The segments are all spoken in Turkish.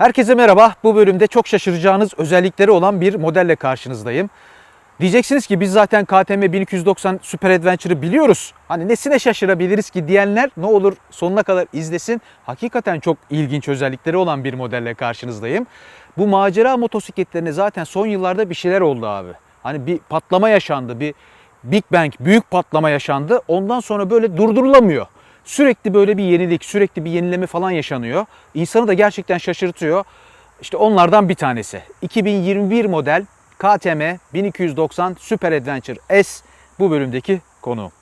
Herkese merhaba. Bu bölümde çok şaşıracağınız özellikleri olan bir modelle karşınızdayım. Diyeceksiniz ki biz zaten KTM 1290 Super Adventure'ı biliyoruz. Hani nesine şaşırabiliriz ki diyenler ne olur sonuna kadar izlesin. Hakikaten çok ilginç özellikleri olan bir modelle karşınızdayım. Bu macera motosikletlerine zaten son yıllarda bir şeyler oldu abi. Hani bir patlama yaşandı, bir Big Bang, büyük patlama yaşandı. Ondan sonra böyle durdurulamıyor. Sürekli böyle bir yenilik, sürekli bir yenileme falan yaşanıyor. İnsanı da gerçekten şaşırtıyor. İşte onlardan bir tanesi. 2021 model KTM 1290 Super Adventure S bu bölümdeki konu.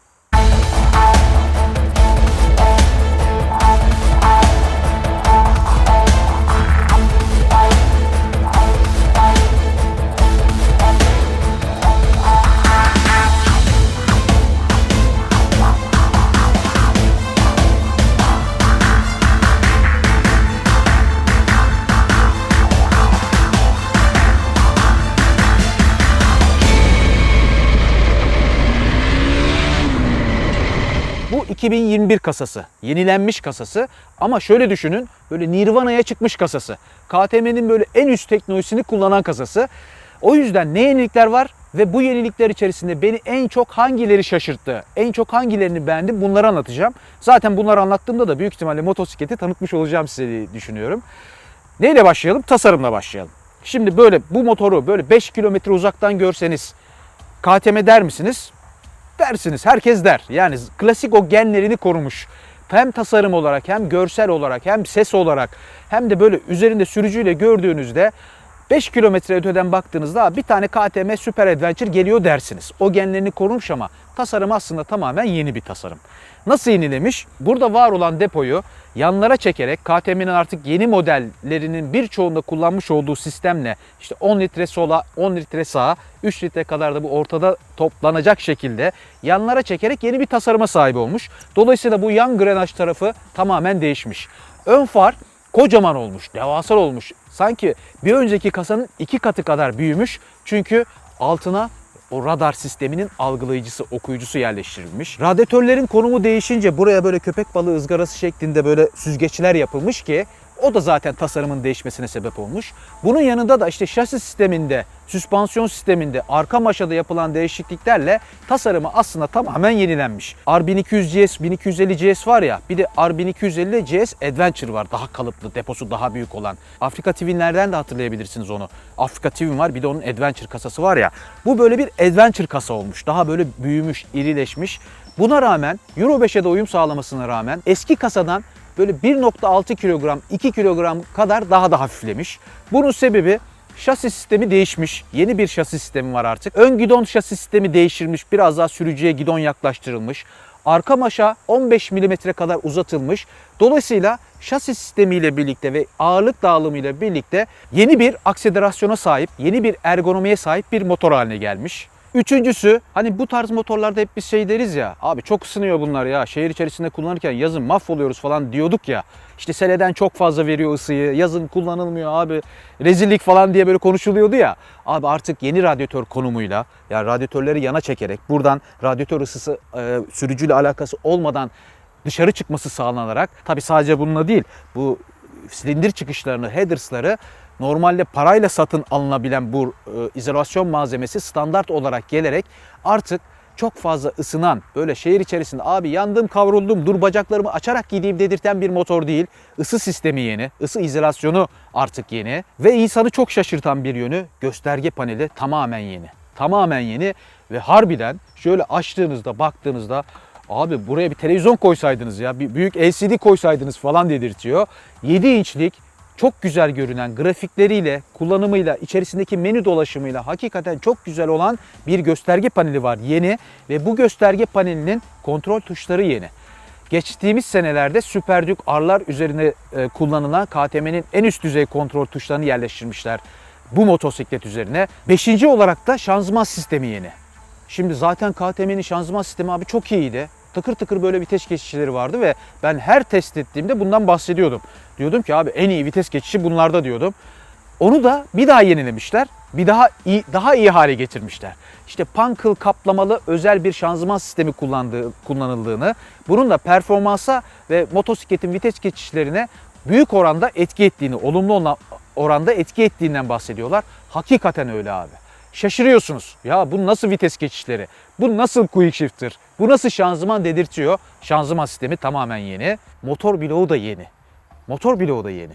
2021 kasası. Yenilenmiş kasası. Ama şöyle düşünün. Böyle Nirvana'ya çıkmış kasası. KTM'nin böyle en üst teknolojisini kullanan kasası. O yüzden ne yenilikler var ve bu yenilikler içerisinde beni en çok hangileri şaşırttı, en çok hangilerini beğendim bunları anlatacağım. Zaten bunları anlattığımda da büyük ihtimalle motosikleti tanıtmış olacağım size diye düşünüyorum. Neyle başlayalım? Tasarımla başlayalım. Şimdi böyle bu motoru böyle 5 kilometre uzaktan görseniz KTM der misiniz? Dersiniz. Herkes der. Yani klasik o genlerini korumuş. Hem tasarım olarak hem görsel olarak hem ses olarak hem de böyle üzerinde sürücüyle gördüğünüzde 5 kilometre öteden baktığınızda bir tane KTM Super Adventure geliyor dersiniz. O genlerini korumuş ama tasarım aslında tamamen yeni bir tasarım. Nasıl yenilemiş? Burada var olan depoyu yanlara çekerek KTM'nin artık yeni modellerinin birçoğunda kullanmış olduğu sistemle işte 10 litre sola, 10 litre sağa, 3 litre kadar da bu ortada toplanacak şekilde yanlara çekerek yeni bir tasarıma sahip olmuş. Dolayısıyla bu yan grenaj tarafı tamamen değişmiş. Ön far kocaman olmuş, devasa olmuş. Sanki bir önceki kasanın iki katı kadar büyümüş. Çünkü altına o radar sisteminin algılayıcısı, okuyucusu yerleştirilmiş. Radyatörlerin konumu değişince buraya böyle köpek balığı ızgarası şeklinde böyle süzgeçler yapılmış ki o da zaten tasarımın değişmesine sebep olmuş. Bunun yanında da işte şasi sisteminde, süspansiyon sisteminde, arka maşada yapılan değişikliklerle tasarımı aslında tamamen yenilenmiş. R1200 GS, 1250 GS var ya bir de R1250 GS Adventure var. Daha kalıplı, deposu daha büyük olan. Afrika Twin'lerden de hatırlayabilirsiniz onu. Afrika Twin var bir de onun Adventure kasası var ya. Bu böyle bir Adventure kasa olmuş. Daha böyle büyümüş, irileşmiş. Buna rağmen Euro 5'e de uyum sağlamasına rağmen eski kasadan böyle 1.6 kilogram, 2 kilogram kadar daha da hafiflemiş. Bunun sebebi şasi sistemi değişmiş. Yeni bir şasi sistemi var artık. Ön gidon şasi sistemi değiştirilmiş. Biraz daha sürücüye gidon yaklaştırılmış. Arka maşa 15 mm kadar uzatılmış. Dolayısıyla şasi sistemiyle birlikte ve ağırlık dağılımıyla birlikte yeni bir akselerasyona sahip, yeni bir ergonomiye sahip bir motor haline gelmiş. Üçüncüsü hani bu tarz motorlarda hep biz şey deriz ya abi çok ısınıyor bunlar ya şehir içerisinde kullanırken yazın mahvoluyoruz falan diyorduk ya. İşte seleden çok fazla veriyor ısıyı yazın kullanılmıyor abi rezillik falan diye böyle konuşuluyordu ya. Abi artık yeni radyatör konumuyla yani radyatörleri yana çekerek buradan radyatör ısısı e, sürücüyle alakası olmadan dışarı çıkması sağlanarak tabi sadece bununla değil bu silindir çıkışlarını headers'ları normalde parayla satın alınabilen bu e, izolasyon malzemesi standart olarak gelerek artık çok fazla ısınan böyle şehir içerisinde abi yandım kavruldum dur bacaklarımı açarak gideyim dedirten bir motor değil. Isı sistemi yeni, ısı izolasyonu artık yeni ve insanı çok şaşırtan bir yönü gösterge paneli tamamen yeni. Tamamen yeni ve harbiden şöyle açtığınızda baktığınızda abi buraya bir televizyon koysaydınız ya bir büyük LCD koysaydınız falan dedirtiyor. 7 inçlik çok güzel görünen grafikleriyle, kullanımıyla, içerisindeki menü dolaşımıyla hakikaten çok güzel olan bir gösterge paneli var yeni ve bu gösterge panelinin kontrol tuşları yeni. Geçtiğimiz senelerde Super Duke R'lar üzerine e, kullanılan KTM'nin en üst düzey kontrol tuşlarını yerleştirmişler bu motosiklet üzerine. Beşinci olarak da şanzıman sistemi yeni. Şimdi zaten KTM'nin şanzıman sistemi abi çok iyiydi. Tıkır tıkır böyle vites geçişleri vardı ve ben her test ettiğimde bundan bahsediyordum. Diyordum ki abi en iyi vites geçişi bunlarda diyordum. Onu da bir daha yenilemişler. Bir daha iyi, daha iyi hale getirmişler. İşte Punkle kaplamalı özel bir şanzıman sistemi kullandığı, kullanıldığını, bunun da performansa ve motosikletin vites geçişlerine büyük oranda etki ettiğini, olumlu oranda etki ettiğinden bahsediyorlar. Hakikaten öyle abi. Şaşırıyorsunuz. Ya bu nasıl vites geçişleri? Bu nasıl quick shifter? Bu nasıl şanzıman dedirtiyor? Şanzıman sistemi tamamen yeni. Motor bloğu da yeni. Motor bloğu da yeni.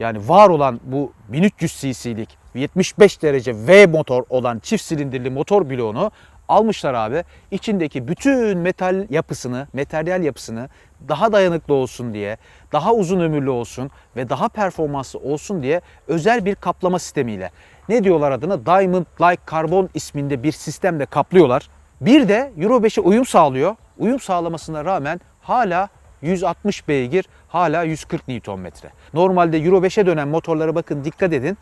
Yani var olan bu 1300 cc'lik 75 derece V motor olan çift silindirli motor bloğunu almışlar abi. İçindeki bütün metal yapısını, materyal yapısını daha dayanıklı olsun diye, daha uzun ömürlü olsun ve daha performanslı olsun diye özel bir kaplama sistemiyle. Ne diyorlar adına? Diamond Like Carbon isminde bir sistemle kaplıyorlar. Bir de Euro 5'e uyum sağlıyor. Uyum sağlamasına rağmen hala 160 beygir, hala 140 Nm. Normalde Euro 5'e dönen motorlara bakın dikkat edin.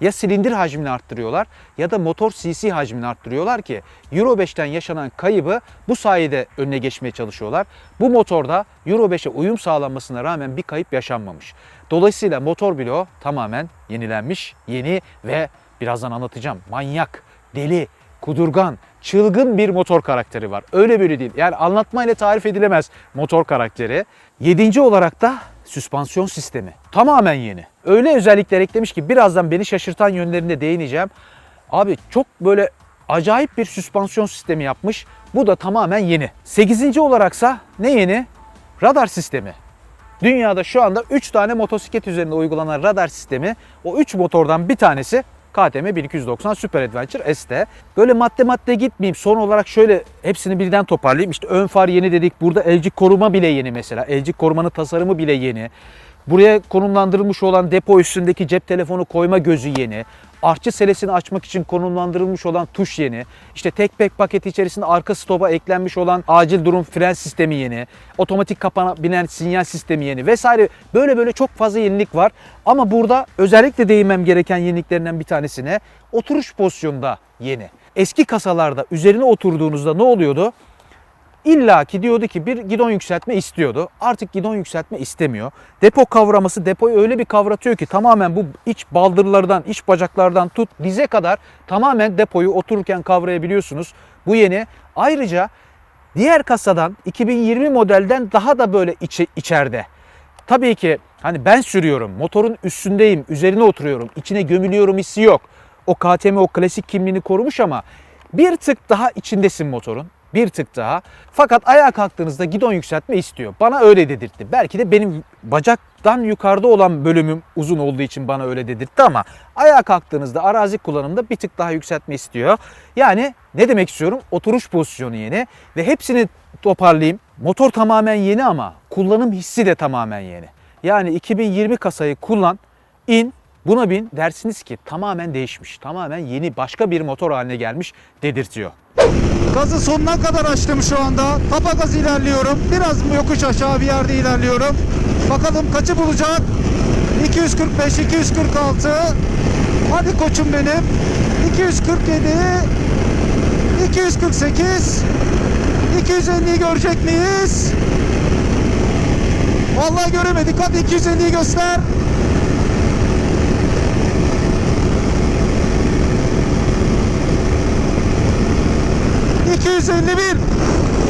Ya silindir hacmini arttırıyorlar ya da motor cc hacmini arttırıyorlar ki Euro 5'ten yaşanan kaybı bu sayede önüne geçmeye çalışıyorlar. Bu motorda Euro 5'e uyum sağlanmasına rağmen bir kayıp yaşanmamış. Dolayısıyla motor bloğu tamamen yenilenmiş, yeni ve birazdan anlatacağım. Manyak, deli, kudurgan, çılgın bir motor karakteri var. Öyle böyle değil. Yani anlatmayla tarif edilemez motor karakteri. Yedinci olarak da süspansiyon sistemi. Tamamen yeni. Öyle özellikler eklemiş ki birazdan beni şaşırtan yönlerine değineceğim. Abi çok böyle acayip bir süspansiyon sistemi yapmış. Bu da tamamen yeni. Sekizinci olaraksa ne yeni? Radar sistemi. Dünyada şu anda 3 tane motosiklet üzerinde uygulanan radar sistemi. O 3 motordan bir tanesi KTM 1290 Super Adventure ST. Böyle madde madde gitmeyeyim. Son olarak şöyle hepsini birden toparlayayım. İşte ön far yeni dedik. Burada elcik koruma bile yeni mesela. Elcik korumanın tasarımı bile yeni. Buraya konumlandırılmış olan depo üstündeki cep telefonu koyma gözü yeni. Artçı selesini açmak için konumlandırılmış olan tuş yeni. İşte tek pek paketi içerisinde arka stopa eklenmiş olan acil durum fren sistemi yeni. Otomatik kapanabilen sinyal sistemi yeni vesaire. Böyle böyle çok fazla yenilik var. Ama burada özellikle değinmem gereken yeniliklerinden bir tanesine oturuş pozisyonda yeni. Eski kasalarda üzerine oturduğunuzda ne oluyordu? İlla ki diyordu ki bir gidon yükseltme istiyordu. Artık gidon yükseltme istemiyor. Depo kavraması depoyu öyle bir kavratıyor ki tamamen bu iç baldırlardan, iç bacaklardan tut dize kadar tamamen depoyu otururken kavrayabiliyorsunuz. Bu yeni. Ayrıca diğer kasadan 2020 modelden daha da böyle içi, içeride. Tabii ki hani ben sürüyorum, motorun üstündeyim, üzerine oturuyorum, içine gömülüyorum hissi yok. O KTM o klasik kimliğini korumuş ama bir tık daha içindesin motorun. Bir tık daha. Fakat ayağa kalktığınızda gidon yükseltme istiyor. Bana öyle dedirtti. Belki de benim bacaktan yukarıda olan bölümüm uzun olduğu için bana öyle dedirtti ama ayağa kalktığınızda arazi kullanımda bir tık daha yükseltme istiyor. Yani ne demek istiyorum? Oturuş pozisyonu yeni ve hepsini toparlayayım. Motor tamamen yeni ama kullanım hissi de tamamen yeni. Yani 2020 kasayı kullan, in, buna bin dersiniz ki tamamen değişmiş. Tamamen yeni başka bir motor haline gelmiş dedirtiyor. Gazı sonuna kadar açtım şu anda. Tapa gaz ilerliyorum. Biraz yokuş aşağı bir yerde ilerliyorum. Bakalım kaçı bulacak? 245, 246. Hadi koçum benim. 247, 248, 250'yi görecek miyiz? Vallahi göremedik. Hadi 250'yi göster. ...251.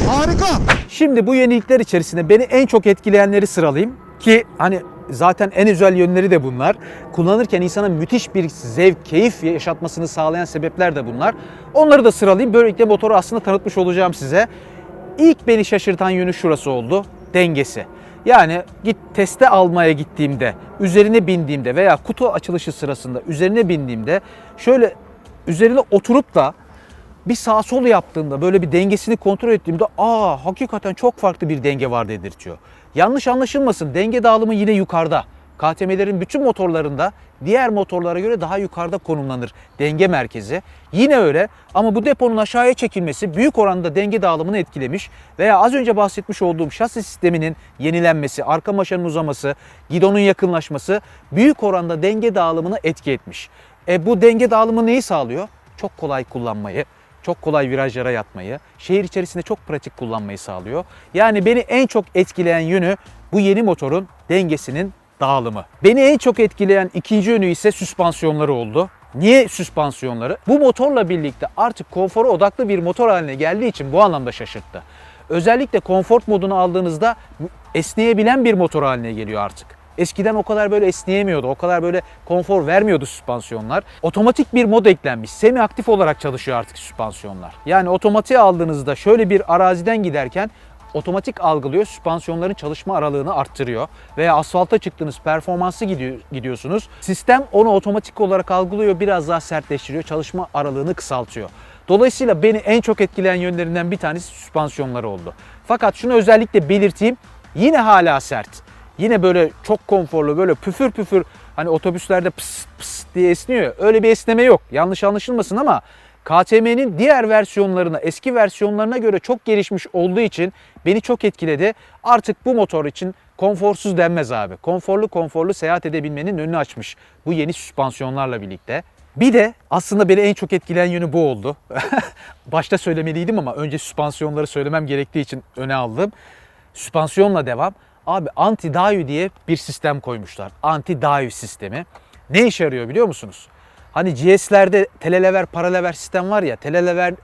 Harika. Şimdi bu yenilikler içerisinde beni en çok etkileyenleri sıralayayım ki hani zaten en özel yönleri de bunlar. Kullanırken insana müthiş bir zevk, keyif yaşatmasını sağlayan sebepler de bunlar. Onları da sıralayayım. Böylelikle motoru aslında tanıtmış olacağım size. İlk beni şaşırtan yönü şurası oldu. Dengesi. Yani git teste almaya gittiğimde, üzerine bindiğimde veya kutu açılışı sırasında üzerine bindiğimde şöyle üzerine oturup da bir sağ sol yaptığımda böyle bir dengesini kontrol ettiğimde aa hakikaten çok farklı bir denge var dedirtiyor. Yanlış anlaşılmasın denge dağılımı yine yukarıda. KTM'lerin bütün motorlarında diğer motorlara göre daha yukarıda konumlanır denge merkezi. Yine öyle ama bu deponun aşağıya çekilmesi büyük oranda denge dağılımını etkilemiş veya az önce bahsetmiş olduğum şasi sisteminin yenilenmesi, arka maşanın uzaması, gidonun yakınlaşması büyük oranda denge dağılımını etki etmiş. E bu denge dağılımı neyi sağlıyor? Çok kolay kullanmayı, çok kolay virajlara yatmayı, şehir içerisinde çok pratik kullanmayı sağlıyor. Yani beni en çok etkileyen yönü bu yeni motorun dengesinin dağılımı. Beni en çok etkileyen ikinci yönü ise süspansiyonları oldu. Niye süspansiyonları? Bu motorla birlikte artık konfora odaklı bir motor haline geldiği için bu anlamda şaşırttı. Özellikle konfor modunu aldığınızda esneyebilen bir motor haline geliyor artık. Eskiden o kadar böyle esneyemiyordu. O kadar böyle konfor vermiyordu süspansiyonlar. Otomatik bir mod eklenmiş. Semi aktif olarak çalışıyor artık süspansiyonlar. Yani otomatiğe aldığınızda şöyle bir araziden giderken otomatik algılıyor, süspansiyonların çalışma aralığını arttırıyor. Veya asfalta çıktınız, performanslı gidiyor, gidiyorsunuz. Sistem onu otomatik olarak algılıyor, biraz daha sertleştiriyor, çalışma aralığını kısaltıyor. Dolayısıyla beni en çok etkileyen yönlerinden bir tanesi süspansiyonları oldu. Fakat şunu özellikle belirteyim, yine hala sert. Yine böyle çok konforlu, böyle püfür püfür hani otobüslerde pıs pıs diye esniyor. ya, Öyle bir esneme yok. Yanlış anlaşılmasın ama KTM'nin diğer versiyonlarına, eski versiyonlarına göre çok gelişmiş olduğu için beni çok etkiledi. Artık bu motor için konforsuz denmez abi. Konforlu konforlu seyahat edebilmenin önünü açmış bu yeni süspansiyonlarla birlikte. Bir de aslında beni en çok etkileyen yönü bu oldu. Başta söylemeliydim ama önce süspansiyonları söylemem gerektiği için öne aldım. Süspansiyonla devam. Abi anti dayu diye bir sistem koymuşlar. Anti dayu sistemi. Ne işe yarıyor biliyor musunuz? Hani GS'lerde telelever paralever sistem var ya telelever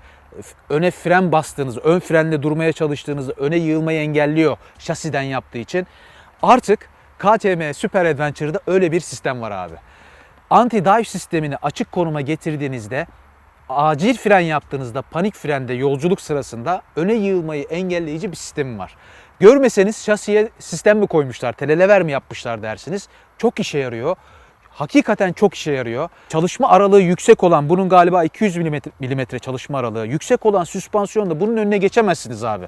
öne fren bastığınız, ön frenle durmaya çalıştığınızda öne yığılmayı engelliyor şasiden yaptığı için. Artık KTM Super Adventure'da öyle bir sistem var abi. Anti-dive sistemini açık konuma getirdiğinizde acil fren yaptığınızda panik frende yolculuk sırasında öne yığılmayı engelleyici bir sistemi var. Görmeseniz şasiye sistem mi koymuşlar, telelever mi yapmışlar dersiniz. Çok işe yarıyor. Hakikaten çok işe yarıyor. Çalışma aralığı yüksek olan, bunun galiba 200 milimetre çalışma aralığı yüksek olan süspansiyonda bunun önüne geçemezsiniz abi.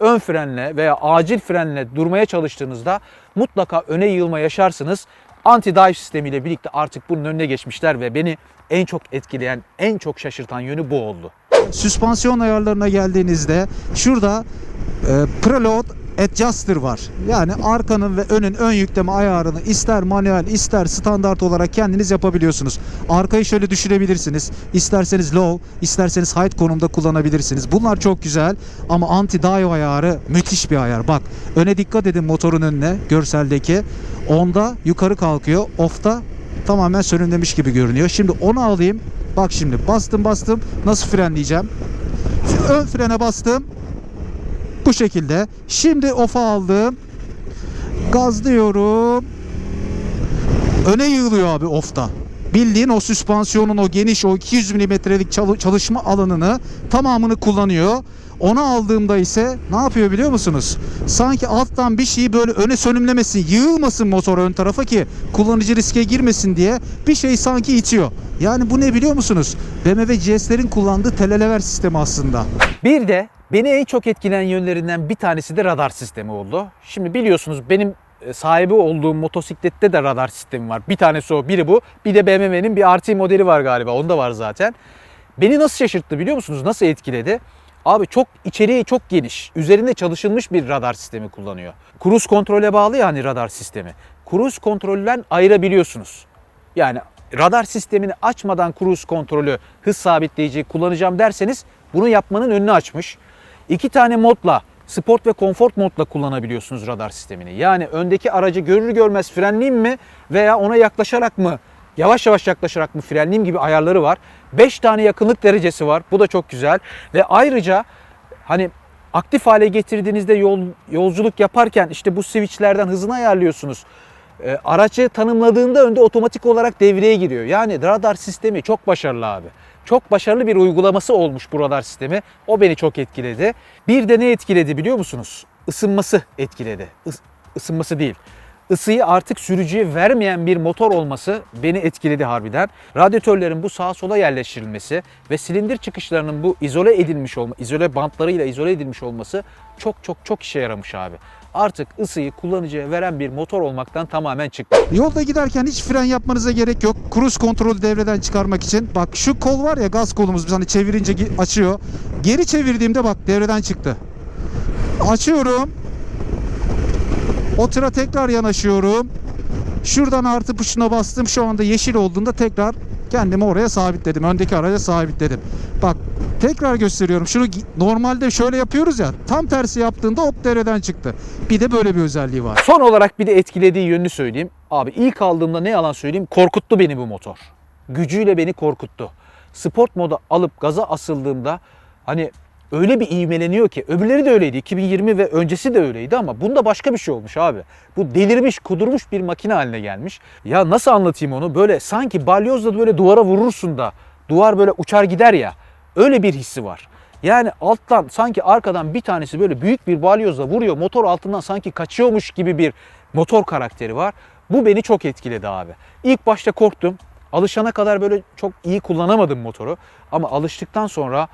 Ön frenle veya acil frenle durmaya çalıştığınızda mutlaka öne yığılma yaşarsınız. Anti-dive sistemiyle birlikte artık bunun önüne geçmişler ve beni en çok etkileyen, en çok şaşırtan yönü bu oldu. Süspansiyon ayarlarına geldiğinizde şurada e, preload adjuster var. Yani arkanın ve önün ön yükleme ayarını ister manuel ister standart olarak kendiniz yapabiliyorsunuz. Arkayı şöyle düşürebilirsiniz. İsterseniz low, isterseniz high konumda kullanabilirsiniz. Bunlar çok güzel ama anti dive ayarı müthiş bir ayar. Bak öne dikkat edin motorun önüne görseldeki. Onda yukarı kalkıyor. Off'ta tamamen sönümlemiş gibi görünüyor. Şimdi onu alayım. Bak şimdi bastım bastım. Nasıl frenleyeceğim? Ön frene bastım. Bu şekilde. Şimdi off'a aldım. Gazlıyorum. Öne yığılıyor abi off'ta. Bildiğin o süspansiyonun o geniş o 200 milimetrelik çalı- çalışma alanını tamamını kullanıyor. Onu aldığımda ise ne yapıyor biliyor musunuz? Sanki alttan bir şeyi böyle öne sönümlemesin, yığılmasın motor ön tarafa ki kullanıcı riske girmesin diye bir şey sanki itiyor. Yani bu ne biliyor musunuz? BMW GS'lerin kullandığı telelever sistemi aslında. Bir de beni en çok etkileyen yönlerinden bir tanesi de radar sistemi oldu. Şimdi biliyorsunuz benim e, sahibi olduğum motosiklette de radar sistemi var. Bir tanesi o, biri bu. Bir de BMW'nin bir RT modeli var galiba. Onda var zaten. Beni nasıl şaşırttı biliyor musunuz? Nasıl etkiledi? Abi çok içeriği çok geniş. Üzerinde çalışılmış bir radar sistemi kullanıyor. Cruise kontrole bağlı ya hani radar sistemi. Cruise kontrolden ayırabiliyorsunuz. Yani radar sistemini açmadan cruise kontrolü, hız sabitleyici kullanacağım derseniz bunu yapmanın önünü açmış. İki tane modla, sport ve konfor modla kullanabiliyorsunuz radar sistemini. Yani öndeki aracı görür görmez frenleyeyim mi veya ona yaklaşarak mı, yavaş yavaş yaklaşarak mı frenleyeyim gibi ayarları var. 5 tane yakınlık derecesi var. Bu da çok güzel. Ve ayrıca hani aktif hale getirdiğinizde yol, yolculuk yaparken işte bu switchlerden hızını ayarlıyorsunuz. E, aracı tanımladığında önde otomatik olarak devreye giriyor. Yani radar sistemi çok başarılı abi. Çok başarılı bir uygulaması olmuş bu radar sistemi. O beni çok etkiledi. Bir de ne etkiledi biliyor musunuz? Isınması etkiledi. Is- ısınması değil. Isıyı artık sürücüye vermeyen bir motor olması beni etkiledi harbiden. Radyatörlerin bu sağa sola yerleştirilmesi ve silindir çıkışlarının bu izole edilmiş olma, izole bantlarıyla izole edilmiş olması çok çok çok işe yaramış abi. Artık ısıyı kullanıcıya veren bir motor olmaktan tamamen çıktı. Yolda giderken hiç fren yapmanıza gerek yok. Cruise kontrolü devreden çıkarmak için. Bak şu kol var ya gaz kolumuz biz hani çevirince açıyor. Geri çevirdiğimde bak devreden çıktı. Açıyorum. O tıra tekrar yanaşıyorum. Şuradan artı tuşuna bastım. Şu anda yeşil olduğunda tekrar kendimi oraya sabitledim. Öndeki araca sabitledim. Bak tekrar gösteriyorum. Şunu normalde şöyle yapıyoruz ya. Tam tersi yaptığında hop devreden çıktı. Bir de böyle bir özelliği var. Son olarak bir de etkilediği yönünü söyleyeyim. Abi ilk aldığımda ne yalan söyleyeyim korkuttu beni bu motor. Gücüyle beni korkuttu. Sport moda alıp gaza asıldığımda hani öyle bir ivmeleniyor ki öbürleri de öyleydi. 2020 ve öncesi de öyleydi ama bunda başka bir şey olmuş abi. Bu delirmiş, kudurmuş bir makine haline gelmiş. Ya nasıl anlatayım onu? Böyle sanki balyozla böyle duvara vurursun da duvar böyle uçar gider ya. Öyle bir hissi var. Yani alttan sanki arkadan bir tanesi böyle büyük bir balyozla vuruyor. Motor altından sanki kaçıyormuş gibi bir motor karakteri var. Bu beni çok etkiledi abi. İlk başta korktum. Alışana kadar böyle çok iyi kullanamadım motoru. Ama alıştıktan sonra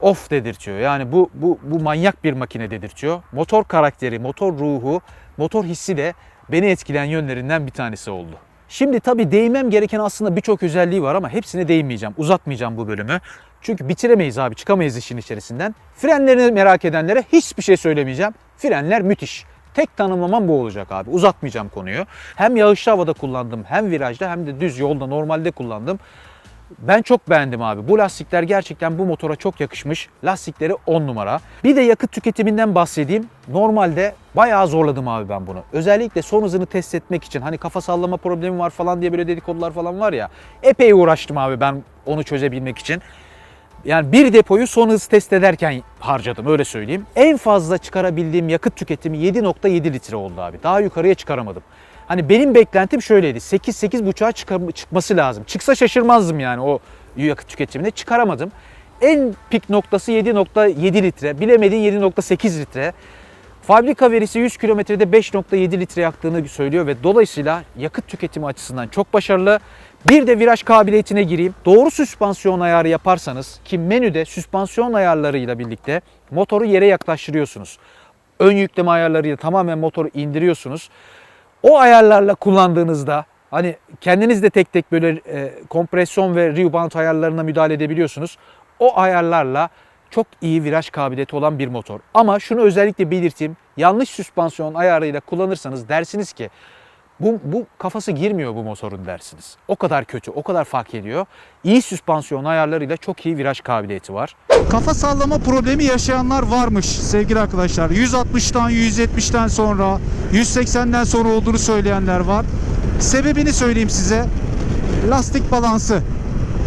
of dedirtiyor. Yani bu, bu, bu manyak bir makine dedirtiyor. Motor karakteri, motor ruhu, motor hissi de beni etkileyen yönlerinden bir tanesi oldu. Şimdi tabii değinmem gereken aslında birçok özelliği var ama hepsine değinmeyeceğim. Uzatmayacağım bu bölümü. Çünkü bitiremeyiz abi, çıkamayız işin içerisinden. Frenlerini merak edenlere hiçbir şey söylemeyeceğim. Frenler müthiş. Tek tanımlamam bu olacak abi. Uzatmayacağım konuyu. Hem yağışlı havada kullandım, hem virajda hem de düz yolda normalde kullandım. Ben çok beğendim abi. Bu lastikler gerçekten bu motora çok yakışmış. Lastikleri 10 numara. Bir de yakıt tüketiminden bahsedeyim. Normalde bayağı zorladım abi ben bunu. Özellikle son hızını test etmek için. Hani kafa sallama problemi var falan diye böyle dedikodular falan var ya. Epey uğraştım abi ben onu çözebilmek için. Yani bir depoyu son hız test ederken harcadım öyle söyleyeyim. En fazla çıkarabildiğim yakıt tüketimi 7.7 litre oldu abi. Daha yukarıya çıkaramadım. Hani benim beklentim şöyleydi. 8-8.5'a çıkar- çıkması lazım. Çıksa şaşırmazdım yani o yakıt tüketimine. Çıkaramadım. En pik noktası 7.7 litre. Bilemediğin 7.8 litre. Fabrika verisi 100 kilometrede 5.7 litre yaktığını söylüyor ve dolayısıyla yakıt tüketimi açısından çok başarılı. Bir de viraj kabiliyetine gireyim. Doğru süspansiyon ayarı yaparsanız ki menüde süspansiyon ayarlarıyla birlikte motoru yere yaklaştırıyorsunuz. Ön yükleme ayarlarıyla tamamen motoru indiriyorsunuz. O ayarlarla kullandığınızda hani kendiniz de tek tek böyle e, kompresyon ve rebound ayarlarına müdahale edebiliyorsunuz. O ayarlarla çok iyi viraj kabiliyeti olan bir motor. Ama şunu özellikle belirteyim. Yanlış süspansiyon ayarıyla kullanırsanız dersiniz ki bu, bu kafası girmiyor bu motorun dersiniz. O kadar kötü, o kadar fark ediyor. İyi süspansiyon ayarlarıyla çok iyi viraj kabiliyeti var. Kafa sallama problemi yaşayanlar varmış sevgili arkadaşlar. 160'tan 170'ten sonra 180'den sonra olduğunu söyleyenler var. Sebebini söyleyeyim size. Lastik balansı.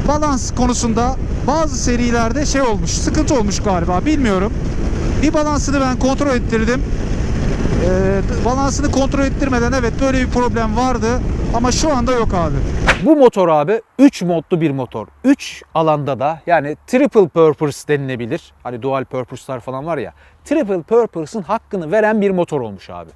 Balans konusunda bazı serilerde şey olmuş, sıkıntı olmuş galiba bilmiyorum. Bir balansını ben kontrol ettirdim. Ee, balansını kontrol ettirmeden evet böyle bir problem vardı ama şu anda yok abi. Bu motor abi 3 modlu bir motor. 3 alanda da yani triple purpose denilebilir. Hani dual purpose'lar falan var ya. Triple purpose'ın hakkını veren bir motor olmuş abi.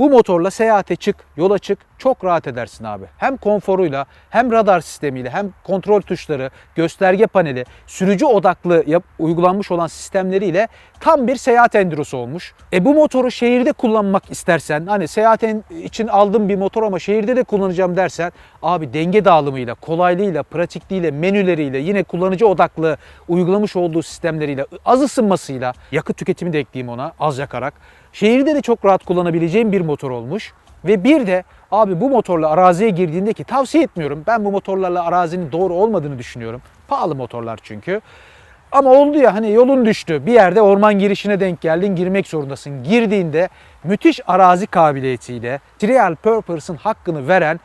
Bu motorla seyahate çık, yola çık çok rahat edersin abi. Hem konforuyla, hem radar sistemiyle, hem kontrol tuşları, gösterge paneli, sürücü odaklı yap- uygulanmış olan sistemleriyle tam bir seyahat endürosu olmuş. E bu motoru şehirde kullanmak istersen, hani seyahat için aldığım bir motor ama şehirde de kullanacağım dersen, abi denge dağılımıyla, kolaylığıyla, pratikliğiyle, menüleriyle, yine kullanıcı odaklı uygulamış olduğu sistemleriyle, az ısınmasıyla, yakıt tüketimi de ekleyeyim ona az yakarak. Şehirde de çok rahat kullanabileceğim bir motor olmuş. Ve bir de abi bu motorla araziye girdiğinde ki tavsiye etmiyorum. Ben bu motorlarla arazinin doğru olmadığını düşünüyorum. Pahalı motorlar çünkü. Ama oldu ya hani yolun düştü. Bir yerde orman girişine denk geldin girmek zorundasın. Girdiğinde müthiş arazi kabiliyetiyle Trial Purpose'ın hakkını veren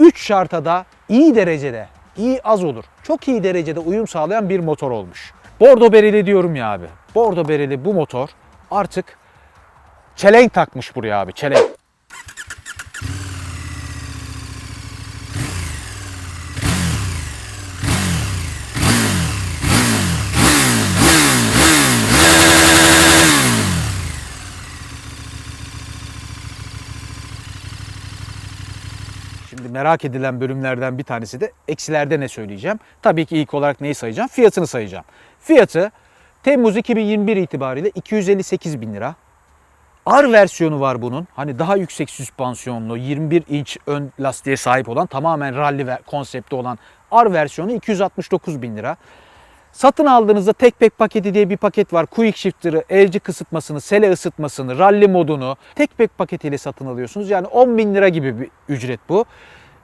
3 şarta da iyi derecede, iyi az olur. Çok iyi derecede uyum sağlayan bir motor olmuş. Bordo bereli diyorum ya abi. Bordo bereli bu motor artık çelenk takmış buraya abi çelenk. Şimdi merak edilen bölümlerden bir tanesi de eksilerde ne söyleyeceğim. Tabii ki ilk olarak neyi sayacağım? Fiyatını sayacağım. Fiyatı Temmuz 2021 itibariyle 258 bin lira. R versiyonu var bunun. Hani daha yüksek süspansiyonlu 21 inç ön lastiğe sahip olan tamamen rally ve konsepti olan R versiyonu 269 bin lira. Satın aldığınızda tek pek paketi diye bir paket var. Quick shifter'ı, elci kısıtmasını, sele ısıtmasını, rally modunu tek pek paketiyle satın alıyorsunuz. Yani 10 bin lira gibi bir ücret bu.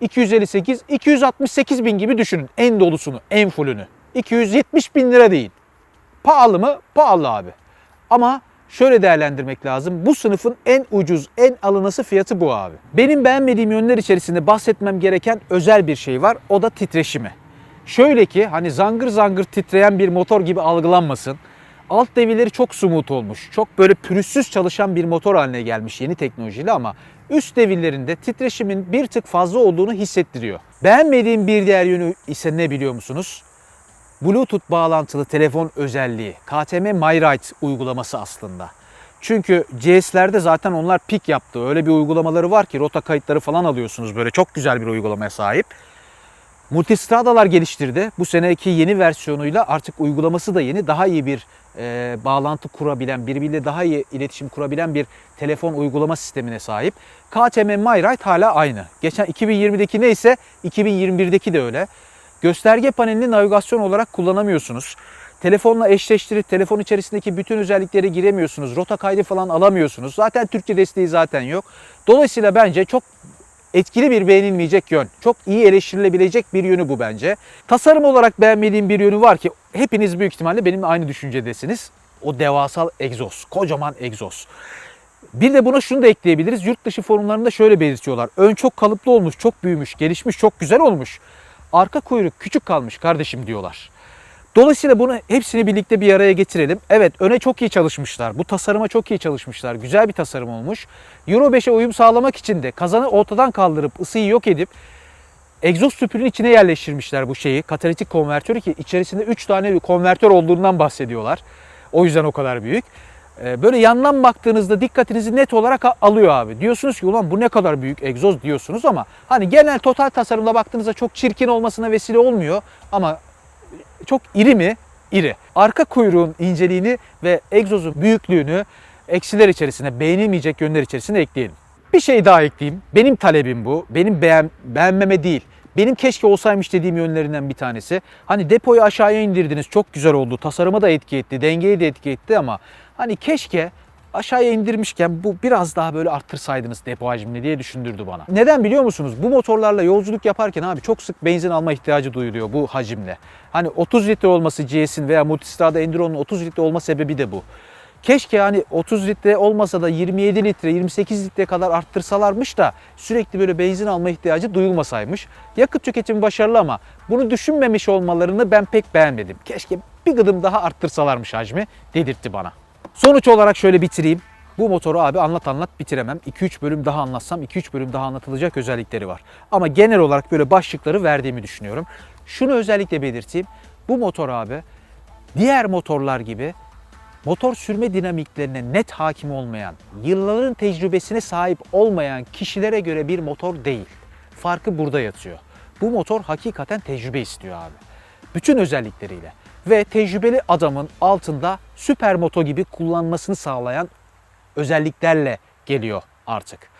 258, 268 bin gibi düşünün en dolusunu, en fullünü. 270 bin lira değil. Pahalı mı? Pahalı abi. Ama şöyle değerlendirmek lazım. Bu sınıfın en ucuz, en alınası fiyatı bu abi. Benim beğenmediğim yönler içerisinde bahsetmem gereken özel bir şey var. O da titreşimi. Şöyle ki hani zangır zangır titreyen bir motor gibi algılanmasın. Alt devirleri çok smooth olmuş. Çok böyle pürüzsüz çalışan bir motor haline gelmiş yeni teknolojiyle ama üst devirlerinde titreşimin bir tık fazla olduğunu hissettiriyor. Beğenmediğim bir diğer yönü ise ne biliyor musunuz? Bluetooth bağlantılı telefon özelliği. KTM MyRide uygulaması aslında. Çünkü GS'lerde zaten onlar pik yaptı. Öyle bir uygulamaları var ki rota kayıtları falan alıyorsunuz böyle çok güzel bir uygulamaya sahip. Multistradalar geliştirdi. Bu seneki yeni versiyonuyla artık uygulaması da yeni. Daha iyi bir e, bağlantı kurabilen, birbiriyle daha iyi iletişim kurabilen bir telefon uygulama sistemine sahip. KTM MyRide hala aynı. Geçen 2020'deki neyse 2021'deki de öyle. Gösterge panelini navigasyon olarak kullanamıyorsunuz. Telefonla eşleştirip telefon içerisindeki bütün özelliklere giremiyorsunuz. Rota kaydı falan alamıyorsunuz. Zaten Türkçe desteği zaten yok. Dolayısıyla bence çok etkili bir beğenilmeyecek yön. Çok iyi eleştirilebilecek bir yönü bu bence. Tasarım olarak beğenmediğim bir yönü var ki hepiniz büyük ihtimalle benimle aynı düşüncedesiniz. O devasal egzoz, kocaman egzoz. Bir de buna şunu da ekleyebiliriz. Yurt dışı forumlarında şöyle belirtiyorlar. Ön çok kalıplı olmuş, çok büyümüş, gelişmiş, çok güzel olmuş. Arka kuyruk küçük kalmış kardeşim diyorlar. Dolayısıyla bunu hepsini birlikte bir araya getirelim. Evet öne çok iyi çalışmışlar. Bu tasarıma çok iyi çalışmışlar. Güzel bir tasarım olmuş. Euro 5'e uyum sağlamak için de kazanı ortadan kaldırıp ısıyı yok edip egzoz tüpünün içine yerleştirmişler bu şeyi. Katalitik konvertörü ki içerisinde 3 tane bir konvertör olduğundan bahsediyorlar. O yüzden o kadar büyük. Ee, Böyle yandan baktığınızda dikkatinizi net olarak alıyor abi. Diyorsunuz ki ulan bu ne kadar büyük egzoz diyorsunuz ama hani genel total tasarımda baktığınızda çok çirkin olmasına vesile olmuyor ama çok iri mi? İri. Arka kuyruğun inceliğini ve egzozun büyüklüğünü eksiler içerisine, beğenilmeyecek yönler içerisine ekleyelim. Bir şey daha ekleyeyim. Benim talebim bu. Benim beğen, beğenmeme değil. Benim keşke olsaymış dediğim yönlerinden bir tanesi. Hani depoyu aşağıya indirdiniz çok güzel oldu. Tasarıma da etki etti, dengeye de etki etti ama hani keşke aşağıya indirmişken bu biraz daha böyle arttırsaydınız depo hacmini diye düşündürdü bana. Neden biliyor musunuz? Bu motorlarla yolculuk yaparken abi çok sık benzin alma ihtiyacı duyuluyor bu hacimle. Hani 30 litre olması GS'in veya Multistrada Enduro'nun 30 litre olma sebebi de bu. Keşke hani 30 litre olmasa da 27 litre, 28 litre kadar arttırsalarmış da sürekli böyle benzin alma ihtiyacı duyulmasaymış. Yakıt tüketimi başarılı ama bunu düşünmemiş olmalarını ben pek beğenmedim. Keşke bir gıdım daha arttırsalarmış hacmi dedirtti bana. Sonuç olarak şöyle bitireyim. Bu motoru abi anlat anlat bitiremem. 2-3 bölüm daha anlatsam 2-3 bölüm daha anlatılacak özellikleri var. Ama genel olarak böyle başlıkları verdiğimi düşünüyorum. Şunu özellikle belirteyim. Bu motor abi diğer motorlar gibi motor sürme dinamiklerine net hakim olmayan, yılların tecrübesine sahip olmayan kişilere göre bir motor değil. Farkı burada yatıyor. Bu motor hakikaten tecrübe istiyor abi. Bütün özellikleriyle ve tecrübeli adamın altında süper moto gibi kullanmasını sağlayan özelliklerle geliyor artık.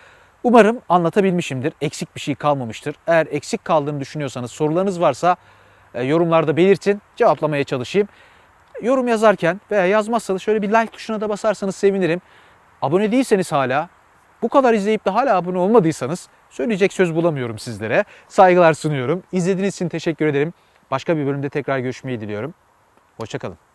Umarım anlatabilmişimdir. Eksik bir şey kalmamıştır. Eğer eksik kaldığını düşünüyorsanız sorularınız varsa e, yorumlarda belirtin. Cevaplamaya çalışayım. Yorum yazarken veya yazmazsanız şöyle bir like tuşuna da basarsanız sevinirim. Abone değilseniz hala, bu kadar izleyip de hala abone olmadıysanız söyleyecek söz bulamıyorum sizlere. Saygılar sunuyorum. İzlediğiniz için teşekkür ederim. Başka bir bölümde tekrar görüşmeyi diliyorum. Hoşçakalın.